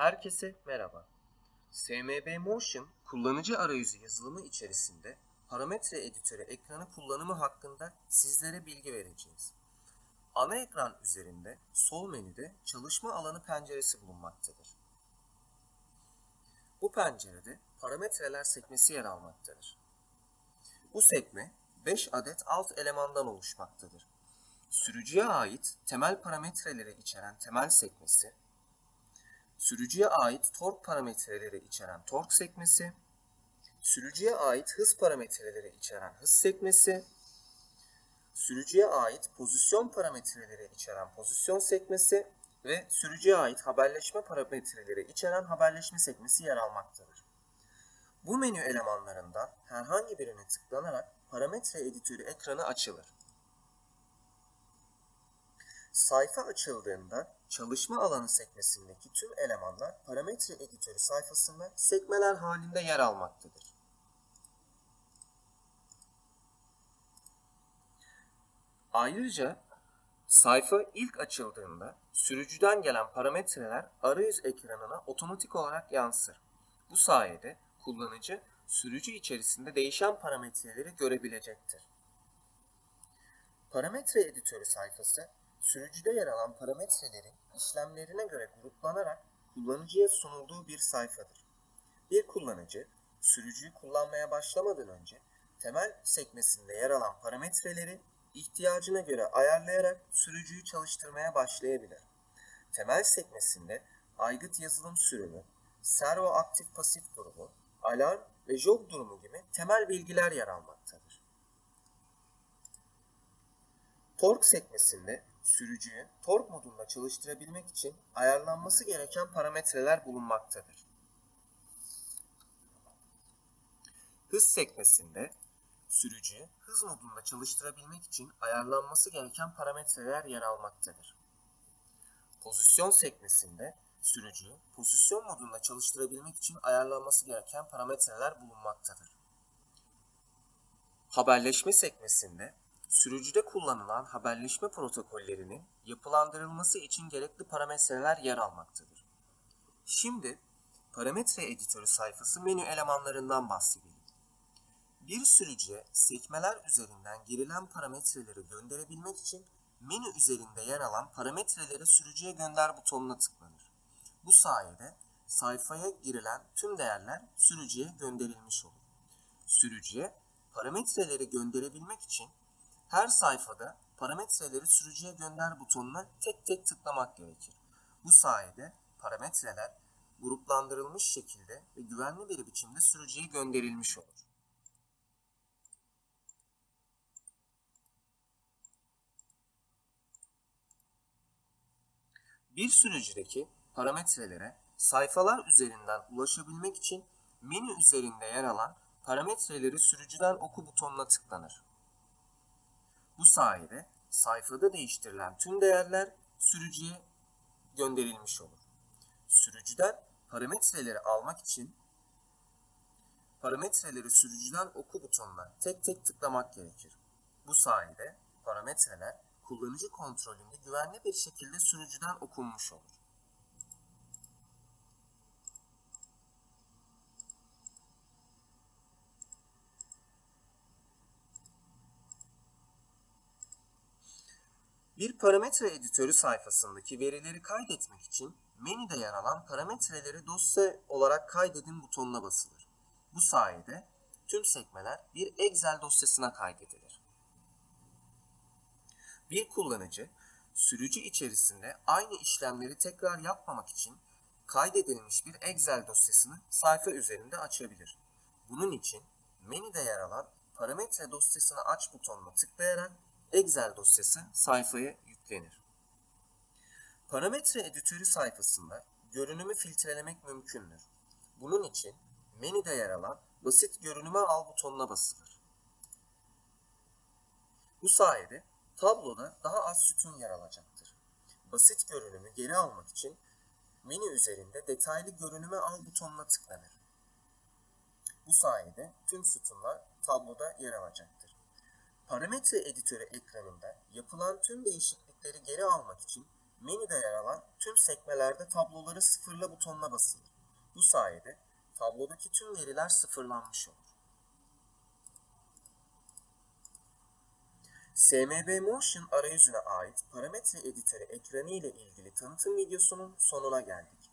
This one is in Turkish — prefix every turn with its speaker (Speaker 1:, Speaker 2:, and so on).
Speaker 1: Herkese merhaba. SMB Motion kullanıcı arayüzü yazılımı içerisinde parametre editörü ekranı kullanımı hakkında sizlere bilgi vereceğiz. Ana ekran üzerinde sol menüde çalışma alanı penceresi bulunmaktadır. Bu pencerede parametreler sekmesi yer almaktadır. Bu sekme 5 adet alt elemandan oluşmaktadır. Sürücüye ait temel parametreleri içeren temel sekmesi, sürücüye ait tork parametreleri içeren tork sekmesi, sürücüye ait hız parametreleri içeren hız sekmesi, sürücüye ait pozisyon parametreleri içeren pozisyon sekmesi ve sürücüye ait haberleşme parametreleri içeren haberleşme sekmesi yer almaktadır. Bu menü elemanlarından herhangi birine tıklanarak parametre editörü ekranı açılır. Sayfa açıldığında çalışma alanı sekmesindeki tüm elemanlar parametre editörü sayfasında sekmeler halinde yer almaktadır. Ayrıca sayfa ilk açıldığında sürücüden gelen parametreler arayüz ekranına otomatik olarak yansır. Bu sayede kullanıcı sürücü içerisinde değişen parametreleri görebilecektir. Parametre editörü sayfası sürücüde yer alan parametrelerin işlemlerine göre gruplanarak kullanıcıya sunulduğu bir sayfadır. Bir kullanıcı sürücüyü kullanmaya başlamadan önce temel sekmesinde yer alan parametreleri ihtiyacına göre ayarlayarak sürücüyü çalıştırmaya başlayabilir. Temel sekmesinde aygıt yazılım sürümü, servo aktif pasif durumu, alarm ve jog durumu gibi temel bilgiler yer almaktadır. Tork sekmesinde sürücüyü tork modunda çalıştırabilmek için ayarlanması gereken parametreler bulunmaktadır. Hız sekmesinde sürücüyü hız modunda çalıştırabilmek için ayarlanması gereken parametreler yer almaktadır. Pozisyon sekmesinde sürücüyü pozisyon modunda çalıştırabilmek için ayarlanması gereken parametreler bulunmaktadır. Haberleşme sekmesinde sürücüde kullanılan haberleşme protokollerinin yapılandırılması için gerekli parametreler yer almaktadır. Şimdi parametre editörü sayfası menü elemanlarından bahsedelim. Bir sürücüye sekmeler üzerinden girilen parametreleri gönderebilmek için menü üzerinde yer alan parametreleri sürücüye gönder butonuna tıklanır. Bu sayede sayfaya girilen tüm değerler sürücüye gönderilmiş olur. Sürücüye parametreleri gönderebilmek için her sayfada parametreleri sürücüye gönder butonuna tek tek tıklamak gerekir. Bu sayede parametreler gruplandırılmış şekilde ve güvenli bir biçimde sürücüye gönderilmiş olur. Bir sürücüdeki parametrelere sayfalar üzerinden ulaşabilmek için menü üzerinde yer alan parametreleri sürücüden oku butonuna tıklanır. Bu sayede sayfada değiştirilen tüm değerler sürücüye gönderilmiş olur. Sürücüden parametreleri almak için parametreleri sürücüden oku butonuna tek tek tıklamak gerekir. Bu sayede parametreler kullanıcı kontrolünde güvenli bir şekilde sürücüden okunmuş olur. Bir parametre editörü sayfasındaki verileri kaydetmek için menüde yer alan parametreleri dosya olarak kaydedin butonuna basılır. Bu sayede tüm sekmeler bir Excel dosyasına kaydedilir. Bir kullanıcı sürücü içerisinde aynı işlemleri tekrar yapmamak için kaydedilmiş bir Excel dosyasını sayfa üzerinde açabilir. Bunun için menüde yer alan parametre dosyasını aç butonuna tıklayarak Excel dosyası sayfaya yüklenir. Parametre editörü sayfasında görünümü filtrelemek mümkündür. Bunun için menüde yer alan basit görünüme al butonuna basılır. Bu sayede tabloda daha az sütun yer alacaktır. Basit görünümü geri almak için menü üzerinde detaylı görünüme al butonuna tıklanır. Bu sayede tüm sütunlar tabloda yer alacaktır. Parametre editörü ekranında yapılan tüm değişiklikleri geri almak için menüde yer alan tüm sekmelerde tabloları sıfırla butonuna basılır. Bu sayede tablodaki tüm veriler sıfırlanmış olur. SMB Motion arayüzüne ait parametre editörü ekranı ile ilgili tanıtım videosunun sonuna geldik.